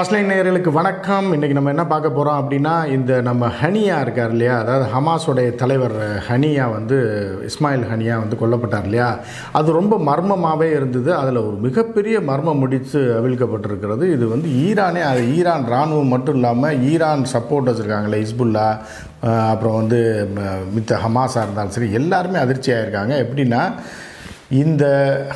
First line நேர்களுக்கு வணக்கம். இன்றைக்கி நம்ம என்ன பார்க்க போகிறோம் அப்படின்னா இந்த நம்ம ஹனியா இருக்கார் இல்லையா? அதாவது ஹமாஸோடைய தலைவர் ஹனியா வந்து இஸ்மாயில் ஹனியா வந்து கொல்லப்பட்டார் இல்லையா? அது ரொம்ப மர்மமாகவே இருந்தது. அதில் ஒரு மிகப்பெரிய மர்மம் முடித்து அவிழ்க்கப்பட்டிருக்கிறது. இது வந்து ஈரானே அது ஈரான் இராணுவம் மட்டும் இல்லாமல் ஈரான் சப்போர்ட்டர்ஸ் இருக்காங்களே இஸ்புல்லா அப்புறம் வந்து மித்த ஹமாஸாக இருந்தாலும் சரி எல்லாருமே அதிர்ச்சியாக இருக்காங்க எப்படின்னா இந்த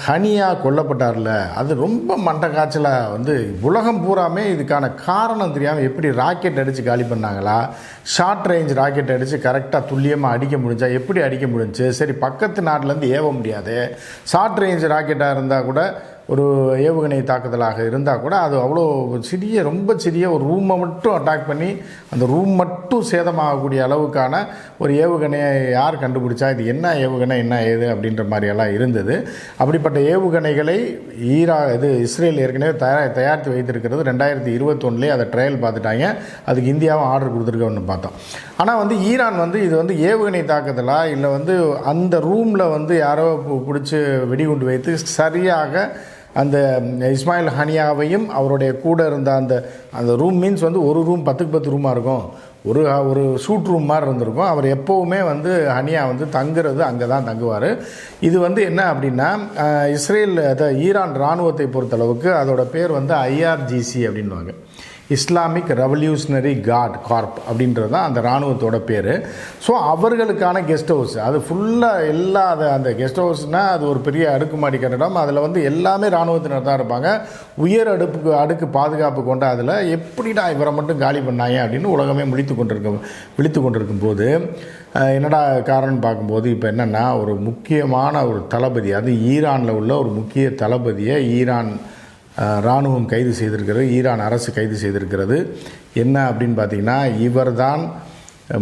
ஹனியா கொல்லப்பட்டார்ல அது ரொம்ப மண்ட காய்ச்சலாக வந்து உலகம் பூராமே இதுக்கான காரணம் தெரியாமல் எப்படி ராக்கெட் அடித்து காலி பண்ணாங்களா? ஷார்ட் ரேஞ்ச் ராக்கெட் அடித்து கரெக்டாக துல்லியமாக அடிக்க முடிஞ்சா எப்படி அடிக்க முடிஞ்சு? சரி பக்கத்து நாட்டிலேருந்து ஏவ முடியாது. ஷார்ட் ரேஞ்ச் ராக்கெட்டாக இருந்தால் கூட ஒரு ஏவுகணை தாக்குதலாக இருந்தால் கூட அது அவ்வளோ சிறிய ரொம்ப சிறிய ஒரு ரூமை மட்டும் அட்டாக் பண்ணி அந்த ரூம் மட்டும் சேதமாகக்கூடிய அளவுக்கான ஒரு ஏவுகணையை யார் கண்டுபிடிச்சா இது என்ன ஏவுகணை என்ன ஏது அப்படின்ற மாதிரியெல்லாம் இருந்தது. அப்படிப்பட்ட ஏவுகணைகளை ஈரா இது இஸ்ரேல் ஏற்கனவே தயார் தயாரித்து வைத்திருக்கிறது. ரெண்டாயிரத்தி இருபத்தொன்னுலேயே அதை ட்ரையல் பார்த்துட்டாங்க. அதுக்கு இந்தியாவும் ஆர்டர் கொடுத்துருக்கோன்னு பார்த்தோம். ஆனால் வந்து ஈரான் வந்து இது வந்து ஏவுகணை தாக்குதலா இல்லை வந்து அந்த ரூமில் வந்து யாரோ பு- பிடிச்சி வெடிகுண்டு வைத்து சரியாக அந்த இஸ்மாயில் ஹனியாவையும் அவருடைய கூட இருந்த அந்த அந்த ரூம் மீன்ஸ் வந்து ஒரு ரூம் பத்துக்கு பத்து ரூமாக இருக்கும். ஒரு ஒரு ஷூட் ரூம் மாதிரி இருந்திருக்கும். அவர் எப்போவுமே வந்து ஹனியா வந்து தங்குறது அங்கே தான் தங்குவார். இது வந்து என்ன அப்படின்னா இஸ்ரேல் அதை ஈரான் இராணுவத்தை பொறுத்தளவுக்கு அதோட பேர் வந்து ஐஆர்ஜிசி அப்படின்வாங்க இஸ்லாமிக் ரெவல்யூஷனரி காட் கார்ப் அப்படின்றது தான் அந்த இராணுவத்தோட பேர். ஸோ அவர்களுக்கான கெஸ்ட் ஹவுஸ். அது ஃபுல்லாக எல்லா அது அந்த கெஸ்ட் ஹவுஸ்னால் அது ஒரு பெரிய அடுக்குமாடி கட்டடம். அதில் வந்து எல்லாமே இராணுவத்தினர் தான் இருப்பாங்க. உயர் அடுப்புக்கு அடுக்கு பாதுகாப்பு கொண்ட அதில் எப்படிடா இவரை மட்டும் காலி பண்ணாங்க அப்படின்னு உலகமே முழித்து கொண்டிருக்க விழித்து கொண்டிருக்கும் போது என்னடா காரணம்னு பார்க்கும்போது இப்போ என்னென்னா ஒரு முக்கியமான ஒரு தளபதி அது ஈரானில் உள்ள ஒரு முக்கிய தளபதியை ஈரான் இராணுவம் கைது செய்திருக்கிறது ஈரான் அரசு கைது செய்திருக்கிறது. என்ன அப்படின்னு பார்த்தீங்கன்னா இவர்தான்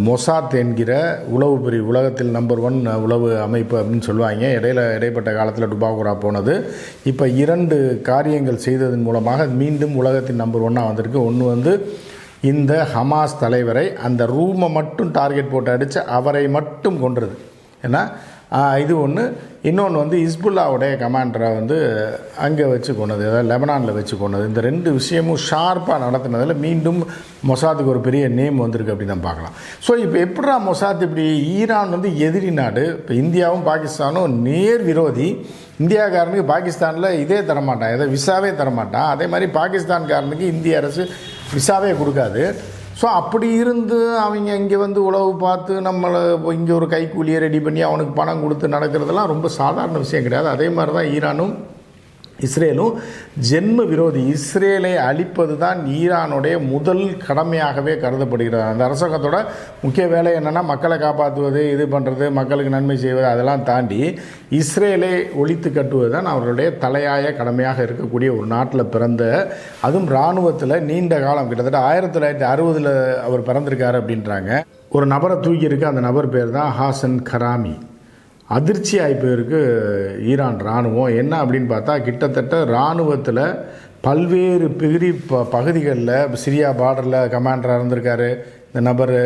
மொசாத் என்கிற உளவு பிரிவு உலகத்தில் நம்பர் ஒன் உளவு அமைப்பு அப்படின்னு சொல்லுவாங்க. இடையில இடைப்பட்ட காலத்தில் டுபாகுரா போனது. இப்போ இரண்டு காரியங்கள் செய்ததன் மூலமாக மீண்டும் உலகத்தின் நம்பர் ஒன்னாக வந்திருக்கு. ஒன்று வந்து இந்த ஹமாஸ் தலைவரை அந்த ரூமை மட்டும் டார்கெட் போட்டு அடித்து அவரை மட்டும் கொன்றது. ஏன்னா இது ஒன்று இன்னொன்று வந்து இஸ்புல்லாவுடைய கமாண்டரை வந்து அங்கே வச்சு கொண்டது அதாவது லெபனானில் வச்சு கொண்டது. இந்த ரெண்டு விஷயமும் ஷார்ப்பாக நடத்தினதில் மீண்டும் மொசாத்துக்கு ஒரு பெரிய நேம் வந்திருக்கு அப்படின்னு நம்ம பார்க்கலாம். ஸோ இப்போ எப்படா மொசாத் இப்படி ஈரான் வந்து எதிரி நாடு இப்போ இந்தியாவும் பாகிஸ்தானும் நேர் விரோதி இந்தியாக்காரனுக்கு பாகிஸ்தானில் இதே தரமாட்டான் எதை விசாவே தரமாட்டான். அதே மாதிரி பாகிஸ்தான்காரனுக்கு இந்திய அரசு விசாவே கொடுக்காது. ஸோ அப்படி இருந்து அவங்க இங்கே வந்து உழவு பார்த்து நம்மளை இங்கே ஒரு கைக்கூலியை ரெடி பண்ணி அவனுக்கு பணம் கொடுத்து நடக்கிறதெல்லாம் ரொம்ப சாதாரண விஷயம் கிடையாது. அதே மாதிரி தான் ஈரானும் இஸ்ரேலும் ஜென்ம விரோதி இஸ்ரேலை அழிப்பது தான் ஈரானுடைய முதல் கடமையாகவே கருதப்படுகிறது. அந்த அரசாங்கத்தோட முக்கிய வேலை என்னென்னா மக்களை காப்பாற்றுவது இது பண்ணுறது மக்களுக்கு நன்மை செய்வது அதெல்லாம் தாண்டி இஸ்ரேலை ஒழித்து கட்டுவது தான் அவர்களுடைய தலையாய கடமையாக இருக்கக்கூடிய ஒரு நாட்டில் பிறந்த அதுவும் இராணுவத்தில் நீண்ட காலம் கிட்டத்தட்ட ஆயிரத்தி தொள்ளாயிரத்தி அறுபதில் அவர் பிறந்திருக்காரு அப்படின்றாங்க. ஒரு நபரை தூக்கியிருக்கு அந்த நபர் பேர் தான் ஹாசன் கராமி. அதிர்ச்சி ஆகி ஈரான் இராணுவம். என்ன அப்படின்னு பார்த்தா கிட்டத்தட்ட இராணுவத்தில் பல்வேறு பிரி ப பகுதிகளில் சிரியா பார்டரில் கமாண்டராக இருந்திருக்காரு இந்த நபர்.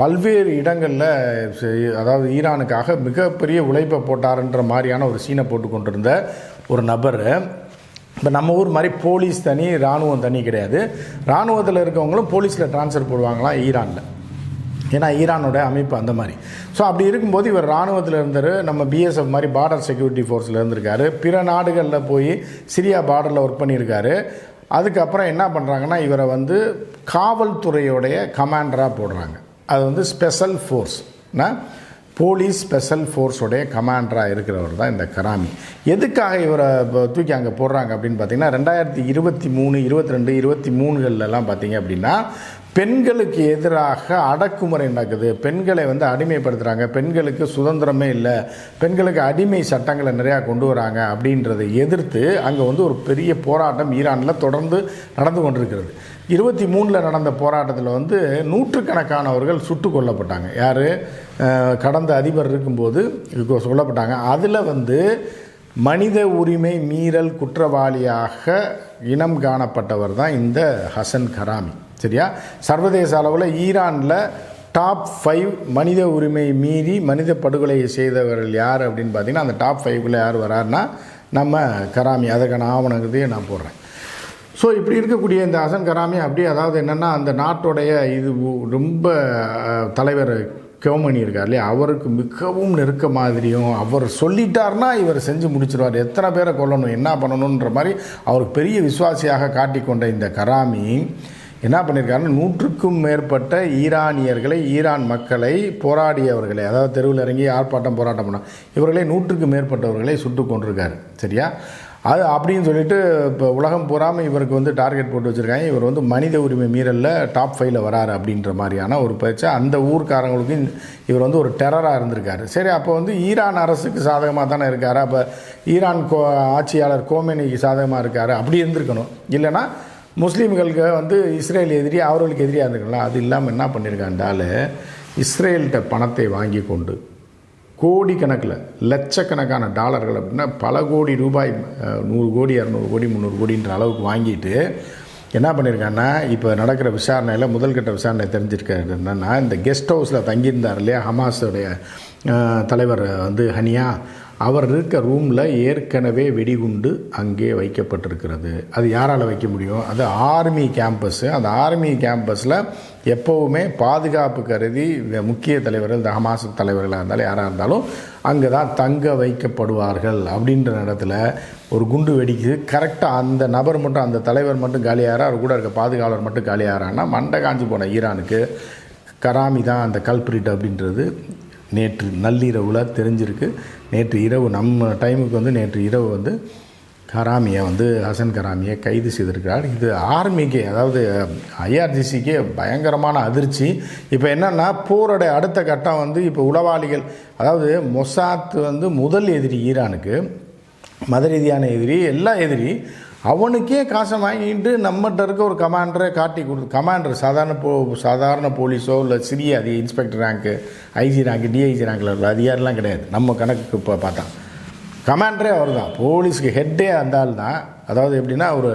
பல்வேறு இடங்களில் அதாவது ஈரானுக்காக மிகப்பெரிய உழைப்பை போட்டாருன்ற மாதிரியான ஒரு சீனை போட்டு கொண்டிருந்த ஒரு நபர். இப்போ நம்ம ஊர் மாதிரி போலீஸ் தனி இராணுவம் தனி கிடையாது. இராணுவத்தில் இருக்கவங்களும் போலீஸில் ட்ரான்ஸ்ஃபர் போடுவாங்களாம் ஈரானில். ஏன்னா ஈரானோட அமைப்பு அந்த மாதிரி. ஸோ அப்படி இருக்கும்போது இவர் இராணுவத்தில் இருந்தார். நம்ம பிஎஸ்எஃப் மாதிரி பார்டர் செக்யூரிட்டி ஃபோர்ஸில் இருந்திருக்காரு. பிற நாடுகளில் போய் சிரியா பார்டரில் ஒர்க் பண்ணியிருக்காரு. அதுக்கப்புறம் என்ன பண்ணுறாங்கன்னா இவரை வந்து காவல்துறையோடைய கமாண்டராக போடுறாங்க. அது வந்து ஸ்பெஷல் ஃபோர்ஸ்னா போலீஸ் ஸ்பெஷல் ஃபோர்ஸோடைய கமாண்டராக இருக்கிறவர் தான் இந்த கராமி. எதுக்காக இவரை இப்போ தூக்கி அங்கே போடுறாங்க அப்படின்னு பார்த்தீங்கன்னா ரெண்டாயிரத்தி இருபத்தி மூணு இருபத்தி ரெண்டு இருபத்தி மூணுகள்லாம் பார்த்தீங்க அப்படின்னா பெண்களுக்கு எதிராக அடக்குமுறை நடக்குது. பெண்களை வந்து அடிமைப்படுத்துகிறாங்க பெண்களுக்கு சுதந்திரமே இல்லை. பெண்களுக்கு அடிமை சட்டங்களை நிறையா கொண்டு வராங்க அப்படின்றதை எதிர்த்து அங்கே வந்து ஒரு பெரிய போராட்டம் ஈரானில் தொடர்ந்து நடந்து கொண்டிருக்கிறது. இருபத்தி மூணில் நடந்த போராட்டத்தில் வந்து நூற்றுக்கணக்கானவர்கள் சுட்டு கொல்லப்பட்டாங்க. யார்? கடந்த அதிபர் இருக்கும்போது சொல்லப்பட்டாங்க. அதில் வந்து மனித உரிமை மீறல் குற்றவாளியாக இனம் காணப்பட்டவர் தான் இந்த ஹசன் கராமி. சரியா? சர்வதேச அளவில் ஈரானில் டாப் ஃபைவ் மனித உரிமை மீறி மனித படுகொலையை செய்தவர்கள் யார் அப்படின்னு பார்த்தீங்கன்னா அந்த டாப் ஃபைவ்குள்ளே யார் வராருன்னா நம்ம கராமி அதற்கான ஆவணங்கத்தையும் நான் போடுறேன். ஸோ இப்படி இருக்கக்கூடிய இந்த அசன் கராமி அப்படியே அதாவது என்னென்னா அந்த நாட்டுடைய இது ரொம்ப தலைவர் கோமணி இருக்கார் இல்லையா? அவருக்கு மிகவும் நெருக்க மாதிரியும் அவர் சொல்லிட்டார்னா இவர் செஞ்சு முடிச்சிருவார். எத்தனை பேரை கொல்லணும் என்ன பண்ணணுன்ற மாதிரி அவருக்கு பெரிய விசுவாசியாக காட்டிக்கொண்ட இந்த கராமி என்ன பண்ணியிருக்காருன்னா நூற்றுக்கும் மேற்பட்ட ஈரானியர்களை ஈரான் மக்களை போராடியவர்களை அதாவது தெருவில் இறங்கி ஆர்ப்பாட்டம் போராட்டம் பண்ண இவர்களை நூற்றுக்கும் மேற்பட்டவர்களை சுட்டு கொண்டிருக்காரு சரியா? அது அப்படின்னு சொல்லிட்டு இப்போ உலகம் பூராமல் இவருக்கு வந்து டார்கெட் போட்டு வச்சுருக்காங்க. இவர் வந்து மனித உரிமை மீறலில் டாப் ஃபைவ்ல வராரு அப்படின்ற மாதிரியான ஒரு பயிற்சி அந்த ஊர்க்காரங்களுக்கும் இவர் வந்து ஒரு டெரராக இருந்திருக்காரு. சரி அப்போ வந்து ஈரான் அரசுக்கு சாதகமாக தானே இருக்காரு? அப்போ ஈரான் கோ ஆட்சியாளர் கோமேனிக்கு சாதகமாக இருக்காரு? அப்படி இருந்திருக்கணும். இல்லைன்னா முஸ்லீம்களுக்கு வந்து இஸ்ரேல் எதிரி அவர்களுக்கு எதிரியாக இருந்திருக்கலாம் அது இல்லாமல் என்ன பண்ணியிருக்காண்டால் இஸ்ரேல்கிட்ட பணத்தை வாங்கி கொண்டு கோடிக்கணக்கில் லட்சக்கணக்கான டாலர்கள் அப்படின்னா பல கோடி ரூபாய் நூறு கோடி இரநூறு கோடி முந்நூறு கோடின்ற அளவுக்கு வாங்கிட்டு என்ன பண்ணியிருக்காங்கன்னா இப்போ நடக்கிற விசாரணையில் முதல்கட்ட விசாரணை தெரிஞ்சிருக்காரு என்னென்னா இந்த கெஸ்ட் ஹவுஸில் தங்கியிருந்தார் இல்லையா ஹமாஸுடைய தலைவர் வந்து ஹனியா அவர் இருக்க ரூமில் ஏற்கனவே வெடிகுண்டு அங்கே வைக்கப்பட்டிருக்கிறது. அது யாரால் வைக்க முடியும்? அது ஆர்மி கேம்பஸ்ஸு அந்த ஆர்மி கேம்பஸில் எப்போவுமே பாதுகாப்பு கருதி இந்த முக்கிய தலைவர்கள் இந்த ஹமாஸ் தலைவர்களாக இருந்தாலும் யாராக இருந்தாலும் அங்கே தான் தங்க வைக்கப்படுவார்கள் அப்படின்ற இடத்துல ஒரு குண்டு வெடிக்குது. கரெக்டாக அந்த நபர் மட்டும் அந்த தலைவர் மட்டும் காலியாரா அவர் கூட இருக்க பாதுகாவலர் மட்டும் காலியாகிறான்னா மண்டை காஞ்சி போன ஈரானுக்கு கராமி தான் அந்த கல்பிரிட் அப்படின்றது. நேற்று நள்ளிரவில் தெரிஞ்சிருக்கு. நேற்று இரவு நம்ம டைமுக்கு வந்து நேற்று இரவு வந்து கராமியை வந்து ஹசன் கராமியை கைது செய்திருக்கிறார். இது ஆர்மிக்கே அதாவது ஐஆர்ஜிசிக்கே பயங்கரமான அதிர்ச்சி. இப்போ என்னென்னா போரோட அடுத்த கட்டம் வந்து இப்போ உளவாளிகள் அதாவது மொசாத் வந்து முதல் எதிரி ஈரானுக்கு மத ரீதியான எதிரி எல்லா எதிரி அவனுக்கே காசை வாங்கிட்டு நம்மகிட்ட இருக்க ஒரு கமாண்டரை காட்டி கொடு. கமாண்டர் சாதாரண போ சாதாரண போலீஸோ இல்லை சிறிய அதிக inspector rank IG rank DIG ரேங்கில் உள்ள அதிகாரிலாம் கிடையாது. நம்ம கணக்குக்கு இப்போ பார்த்தா கமாண்டரே அவர் தான் போலீஸ்க்கு ஹெட்டே அந்த ஆள் தான். அதாவது எப்படின்னா ஒரு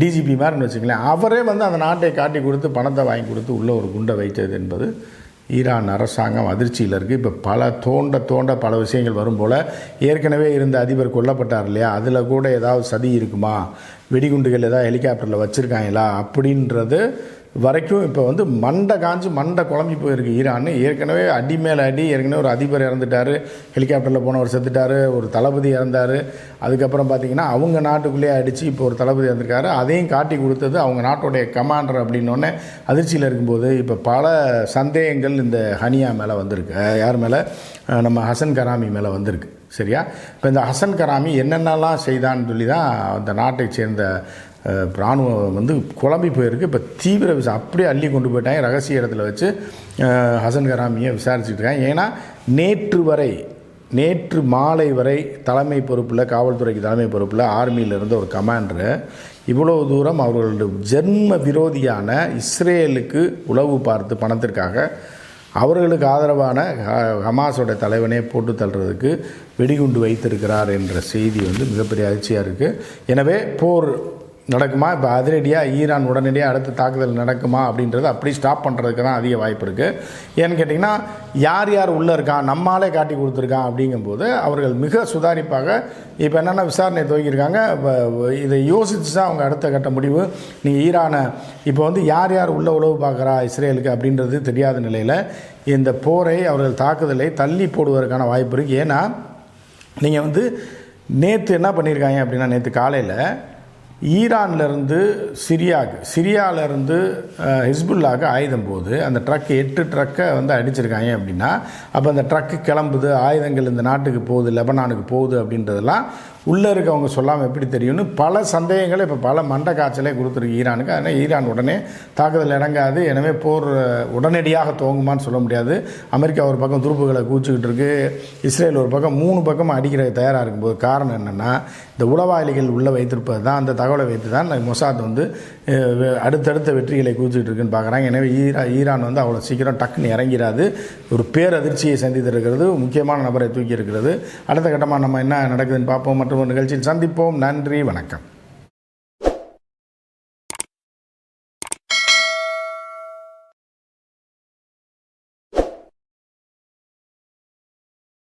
டிஜிபி மாதிரின்னு வச்சுங்களேன் அவரே வந்து அந்த நாட்டை காட்டி கொடுத்து பணத்தை வாங்கி கொடுத்து உள்ளே ஒரு குண்டை வைத்தது என்பது ஈரான் அரசாங்கம் அதிர்ச்சியில் இருக்குது இப்போ பல தோண்ட தோண்ட பல விஷயங்கள் வரும் போல் ஏற்கனவே இருந்த அதிபர் கொல்லப்பட்டார் இல்லையா? அதில் கூட ஏதாவது சதி இருக்குமா? வெடிகுண்டுகள் ஏதாவது ஹெலிகாப்டரில் வச்சுருக்காங்களா? அப்படின்றது வரைக்கும் இப்போ வந்து மண்டை காஞ்சு மண்டை குழம்பி போயிருக்கு. ஈரான் ஏற்கனவே அடி மேலே அடி ஏற்கனவே ஒரு அதிபர் இறந்துட்டார் ஹெலிகாப்டரில் போனவர் செத்துட்டார் ஒரு தளபதி இறந்தார். அதுக்கப்புறம் பார்த்தீங்கன்னா அவங்க நாட்டுக்குள்ளேயே அடித்து இப்போ ஒரு தளபதி இறந்துருக்காரு. அதையும் காட்டி கொடுத்தது அவங்க நாட்டுடைய கமாண்டர் அப்படின்னோடனே அதிர்ச்சியில் இருக்கும்போது இப்போ பல சந்தேகங்கள் இந்த ஹனியா மேலே வந்திருக்கு. யார் மேலே? நம்ம ஹசன் கராமி மேலே வந்திருக்கு. சரியா? இப்போ இந்த ஹசன் கராமி என்னென்னலாம் செய்தான்னு சொல்லி தான் அந்த நாட்டை சேர்ந்த இராணுவம் வந்து குழம்பி போயிருக்கு. இப்போ தீவிர விசா அப்படியே அள்ளி கொண்டு போயிட்டாங்க. ரகசிய இடத்துல வச்சு ஹசன் கராமியை விசாரிச்சுட்டு இருக்காங்க. ஏன்னா நேற்று வரை நேற்று மாலை வரை தலைமை பொறுப்பில் காவல்துறைக்கு தலைமை பொறுப்பில் ஆர்மியில் இருந்த ஒரு கமாண்டரு இவ்வளோ தூரம் அவர்களுடைய ஜென்ம விரோதியான இஸ்ரேலுக்கு உளவு பார்த்து பணத்திற்காக அவர்களுக்கு ஆதரவான ஹ- ஹமாஸோட தலைவனே போட்டு தள்ளுறதுக்கு வெடிகுண்டு வைத்திருக்கிறார் என்ற செய்தி வந்து மிகப்பெரிய அதிர்ச்சியாக இருக்குது எனவே போர் நடக்குமா? இப்போ அதிரடியாக ஈரான் உடனடியாக அடுத்த தாக்குதல் நடக்குமா அப்படின்றத அப்படி ஸ்டாப் பண்ணுறதுக்கு தான் அதிக வாய்ப்பு இருக்குது ஏன்னு கேட்டிங்கன்னா யார் யார் உள்ளே இருக்கான் நம்மாலே காட்டி கொடுத்துருக்கான் அப்படிங்கும்போது அவர்கள் மிக சுதாரிப்பாக இப்போ என்னென்ன விசாரணை துவங்கியிருக்காங்க இப்போ இதை யோசித்து தான் அவங்க அடுத்த கட்ட முடிவு. நீங்கள் ஈரானை இப்போ வந்து யார் யார் உள்ள உழவு பார்க்குறா இஸ்ரேலுக்கு அப்படின்றது தெரியாத நிலையில் இந்த போரை அவர்கள் தாக்குதலை தள்ளி போடுவதற்கான வாய்ப்பு இருக்குது ஏன்னா நீங்கள் வந்து நேற்று என்ன பண்ணியிருக்காங்க அப்படின்னா நேற்று காலையில் ஈரான்லேருந்து சிரியாவுக்கு சிரியாவிலேருந்து ஹிஸ்புல்லாவுக்கு ஆயுதம் போகுது. அந்த ட்ரக் எட்டு ட்ரக்கை வந்து அடிச்சிருக்காங்க அப்படின்னா அப்போ அந்த ட்ரக்கு கிளம்புது ஆயுதங்கள் இந்த நாட்டுக்கு போகுது லெபனானுக்கு போகுது அப்படின்றதெல்லாம் உள்ளே இருக்கவங்க சொல்லாமல் எப்படி தெரியும்னு பல சந்தேகங்களை இப்போ பல மண்ட காய்ச்சலே கொடுத்துருக்கு ஈரானுக்கு. அதனால் ஈரான் உடனே தாக்குதல் இறங்காது. எனவே போர் உடனடியாக துவங்குமான்னு சொல்ல முடியாது. அமெரிக்கா ஒரு பக்கம் துருப்புகளை கூச்சிக்கிட்டு இருக்கு. இஸ்ரேல் ஒரு பக்கம் மூணு பக்கம் அடிக்கிற தயாராக இருக்கும்போது காரணம் என்னென்னா இந்த உளவாளிகள் உள்ளே வைத்திருப்பது தான் அந்த தகவலை வைத்து தான் மொசாத் வந்து அடுத்தடுத்த வெற்றிகளை கூச்சிக்கிட்டு இருக்குன்னு பார்க்குறாங்க எனவே ஈரா ஈரான் வந்து அவ்வளோ சீக்கிரம் டக்குன்னு இறங்கிறாது ஒரு பேரதிர்ச்சியை சந்தித்திருக்கிறது. முக்கியமான நபரை தூக்கி இருக்கிறது. அடுத்த கட்டமாக நம்ம என்ன நடக்குதுன்னு பார்ப்போம். மற்றும் ஒரு நிகழ்ச்சியில் சந்திப்போம். நன்றி வணக்கம்.